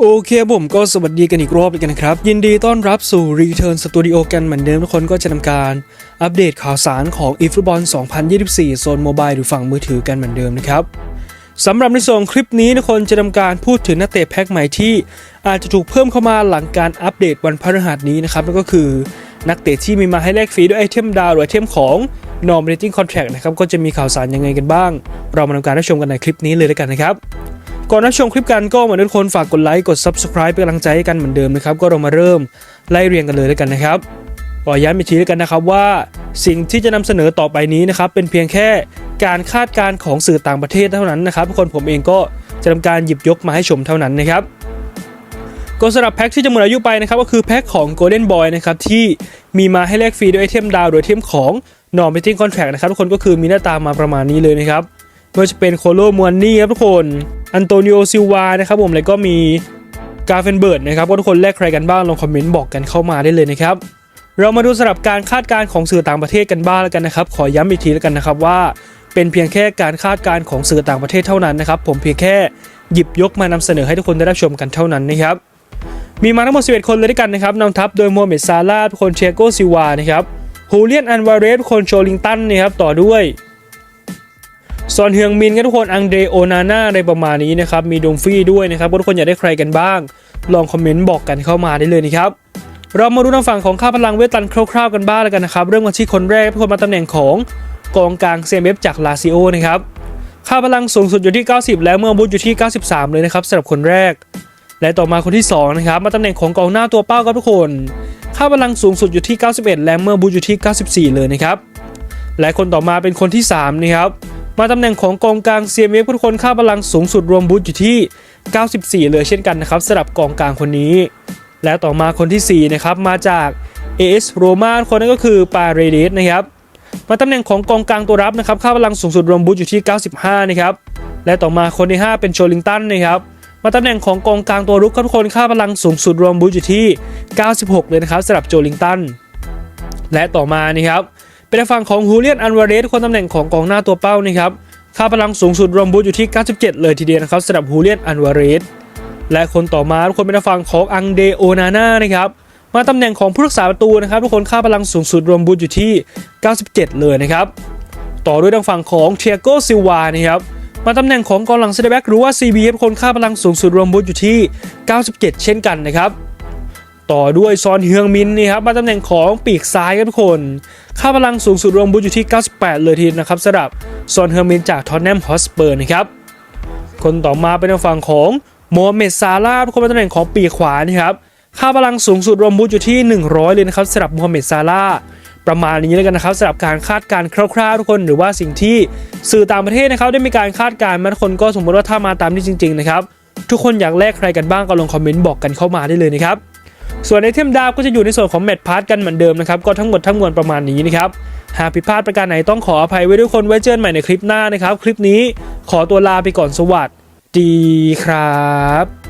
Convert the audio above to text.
โอเคผมก็สวัสดีกันอีกรอบเลยกันนะครับ ยินดีต้อนรับสู่ Return Studio กันเหมือนเดิมทุกคนก็จะทำการอัปเดตข่าวสารของ e f o o t b a l l 2024 โซนโมบายหรือฝั่งมือถือกันเหมือนเดิมนะครับสำหรับในส่วนคลิปนี้ทุกคนจะทำการพูดถึงนักเตะแพ็คใหม่ที่ อาจจะถูกเพิ่มเข้ามาหลังการอัปเดตวันพฤหัสนี้นะครับนั่นก็คือนักเตะที่มีมาให้แลกฟรีด้วยไอเทมดาวหรือไอเทมของ Non Rating Contract นะครับก็จะมีข่าวสารยังไงกันบ้าง เรามาทำการรับชมกันในคลิปนี้เลยแล้วกันนะครับ ก่อนรับชมคลิปกันก็เหมือนทุกคนฝากกดไลค์กด Subscribe เป็นกำลังใจให้กันเหมือนเดิมนะครับ ก็เรามาเริ่มไล่เรียงกันเลยแล้วกันนะครับขอย้ำอีกทีแล้วกันนะครับว่าสิ่งที่จะนำเสนอต่อไปนี้นะครับเป็นเพียงแค่การคาดการณ์ของสื่อต่างประเทศเท่านั้นนะครับทุกคนผมเองก็จะทำการหยิบยกมาให้ชมเท่านั้นนะครับก็สำหรับแพ็คที่จะหมดอายุไปนะครับก็คือแพ็คของ Golden Boy นะครับที่มีมาให้แลกฟรีด้วยไอเทมดาวโดยไอเทมของ Non Betting Contract นะครับทุกคนก็คือมีหน้าตามาประมาณนี้เลยนะครับไม่ว่าจะเป็นโคโลมวนนี่ครับทุกคนอันโตนิโอซิลวานะครับผมแล้วก็มีกาเฟนเบิร์ดนะครับว่าทุกคนแลกใครกันบ้างลองคอมเมนต์บอกกันเข้ามาได้เลยนะครับเรามาดูสำหรับการคาดการณ์ของสื่อต่างประเทศกันบ้างแล้วกันนะครับ ขอย้ำอีกทีแล้วกันนะครับว่า เป็นเพียงแค่การคาดการณ์ของสื่อต่างประเทศเท่านั้นนะครับ ผมเพียงแค่หยิบยกมานำเสนอให้ทุกคนได้รับชมกันเท่านั้นนะครับ มีมาทั้งหมด 11 คนเลยด้วยกันนะครับนำทัพโดยโมเมดซาลาห์คนเชโกซิวานะครับฮูเลียนอันวาเรสคนโชลิงตันนะครับต่อด้วย ซอนเฮืองมินครับทุกคนอังเดรโอนาน่าอะไรประมาณนี้นะครับ มีดงฟี่ด้วยนะครับทุกคนอยากได้ใครกันบ้าง ลองคอมเมนต์บอกกันเข้ามาได้เลยนะครับเรามาดูทางฝั่งของค่าพลังเวทตันคร่าวๆกันบ้างแล้วกันนะครับ เริ่มกันที่คนแรกทุกคนมาตำแหน่งของกองกลางเซมเอฟจากลาซิโอนะครับค่าพลังสูงสุดอยู่ที่ 90 แล้วเมื่อบูทอยู่ที่ 93 เลยนะครับสำหรับคนแรก และต่อมาคนที่2นะครับมาตำแหน่งของกองหน้าตัวเป้าครับทุกคน ค่าพลังสูงสุดอยู่ที่ 91 และเมื่อบูทอยู่ที่ 94 เลยนะครับและคนต่อมาเป็นคนที่3นะครับ มาตำแหน่งของกองกลาง CMF ทุกคนค่าพลังสูงสุดรวมบูทอยู่ที่ 94 เลยเช่นกันนะครับสำหรับกองกลางคนนี้ และต่อมาคนที่ 4 นะครับ มาจาก AS Roma คนนั้นก็คือปาเรเดสนะครับมาตำแหน่งของกองกลางตัวรับนะครับค่าพลังสูงสุดรวมบูทอยู่ที่ 95 นะครับและต่อมาคนที่ 5 เป็นโชลิงตันนะครับมาตำแหน่งของกองกลางตัวรุกครับทุกคนค่าพลังสูงสุดรวมบูทอยู่ที่ 96 เลยนะครับสำหรับโจลิงตันและต่อมานะครับ เป็นฝั่งของฮูเลียนอันวาเรสคนตำแหน่งของกองหน้าตัวเป้านะครับค่าพลังสูงสุดรวมบูทอยู่ที่ 97 เลยทีเดียวนะครับสำหรับฮูเลียนอันวาเรสและคนต่อมาทุกคนเป็นฝั่งของอังเดโอนาน่านะครับมาตำแหน่งของผู้รักษาประตูนะครับทุกคนค่าพลังสูงสุดรวมบูทอยู่ที่ 97 เลยนะครับต่อด้วยทางฝั่งของเทียโกซิลวานะครับมาตำแหน่งของกองหลังเซเตอร์แบ็กหรือว่า CB ทุกคนค่าพลังสูงสุดรวมบูทอยู่ที่ 97 เช่นกันนะครับ ต่อด้วยซอนเฮืองมินนี่ครับมาตำแหน่งของปีกซ้ายครับทุกคน ค่าพลังสูงสุดรวมบูทอยู่ที่ 98 เลยทีเดียวนะครับสำหรับซอนเฮืองมินจากทอนแนมฮอสเปอร์นะครับ คนต่อมาเป็นทางฝั่งของโมฮัมเหม็ดซาลาทุกคนเป็นตำแหน่งของปีกขวานะครับ ค่าพลังสูงสุดรวมบูทอยู่ที่ 100 เลยนะครับสำหรับโมฮัมเหม็ดซาลาประมาณนี้แล้วกันนะครับสำหรับการคาดการณ์คร่าวๆทุกคน หรือว่าสิ่งที่สื่อต่างประเทศนะครับได้มีการคาดการณ์มาทุกคนก็สมมติว่าถ้ามาตามนี้จริง ๆ นะครับ ทุกคนอยากแลกใครกันบ้างก็ลงคอมเมนต์บอกกันเข้ามาได้เลยนะครับ ส่วนไอเทมดาวก็จะอยู่ในส่วนของแมตช์พาร์ทกันเหมือนเดิมนะครับ ก็ทั้งหมดทั้งมวลประมาณนี้นะครับ หากผิดพลาดประการไหนต้องขออภัยไว้ด้วยคนไว้เจอกันใหม่ในคลิปหน้านะครับ คลิปนี้ขอตัวลาไปก่อนสวัสดีครับ